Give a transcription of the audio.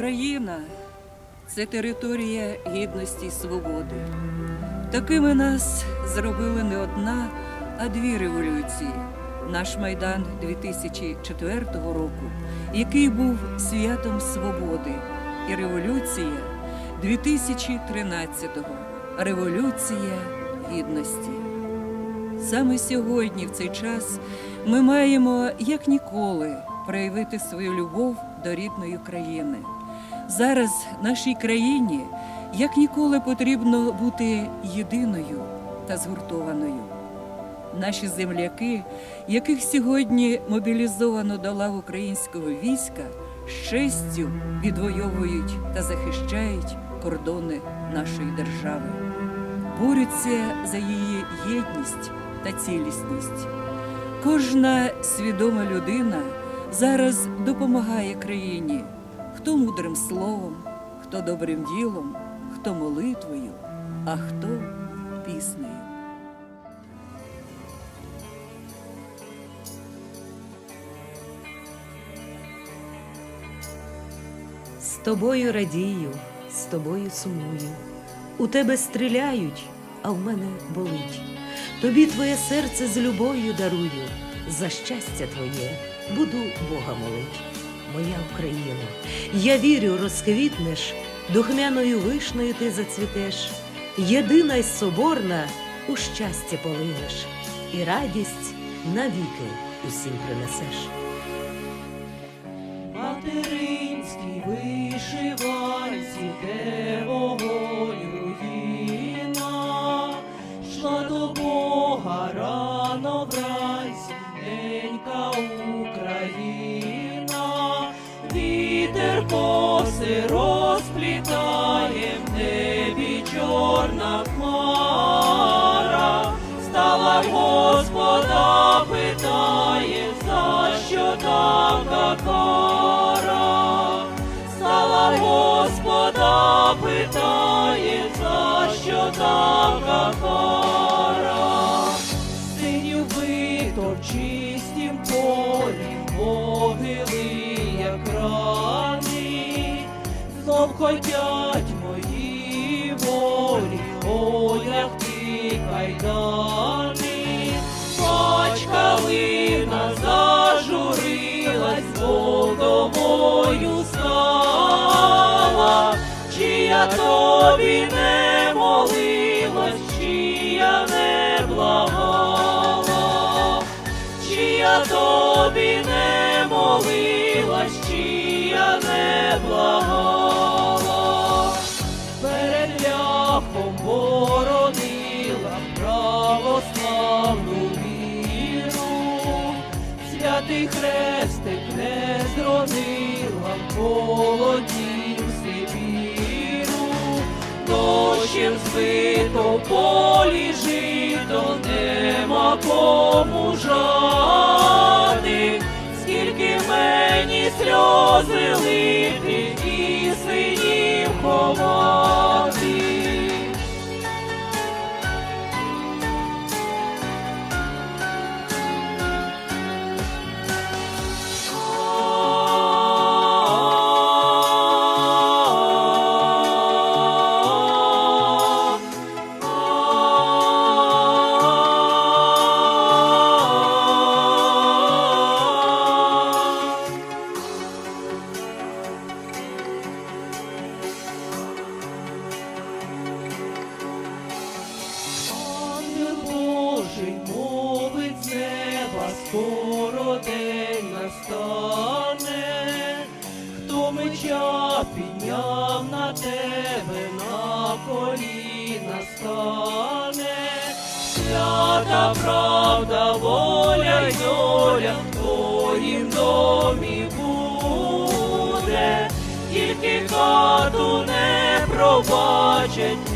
Україна це територія гідності й свободи. Такими нас зробили не одна, а дві революції. Наш майдан 2004 року, який був святом свободи, і революція 2013-го революція гідності. Саме сьогодні, в цей час, ми маємо як ніколи проявити свою любов до рідної країни. Зараз нашій країні як ніколи потрібно бути єдиною та згуртованою. Наші земляки, яких сьогодні мобілізовано до лав українського війська, з честю відвоюють та захищають кордони нашої держави, борються за її єдність та цілісність. Кожна свідома людина зараз допомагає країні, хто мудрим словом, хто добрим ділом, хто молитвою, а хто піснею. З тобою радію, з тобою сумую. У тебе стріляють, а в мене болить. Тобі твоє серце з любов'ю дарую. За щастя твоє буду Бога молить. Моя Україна, я вірю, розквітнеш, духмяною вишнею ти зацвітеш, єдина й соборна у щастя полинеш, і радість навіки усім принесеш. Материнській вишиванці, де коси розплітає, в небі чорна хмара, стала Господа, питає, за що така? Стала Господа, питає, за що така кара? Знов хотять мої волі, одягти кайдани. Бач, калина зажурилась, Богомою стала, чи я тобі не молилась, чи я не благала, чи я тобі не молилась, чи я не благала, ляхом боронила православну віру, святий хрестик не зронила, полотів Сибіру, дощем збито в полі жито, нема кому жати, скоро день настане, хто меча підняв на тебе, на коліна стане, свята правда, воля й доля, в твоїм домі буде, тільки хату не пробачать,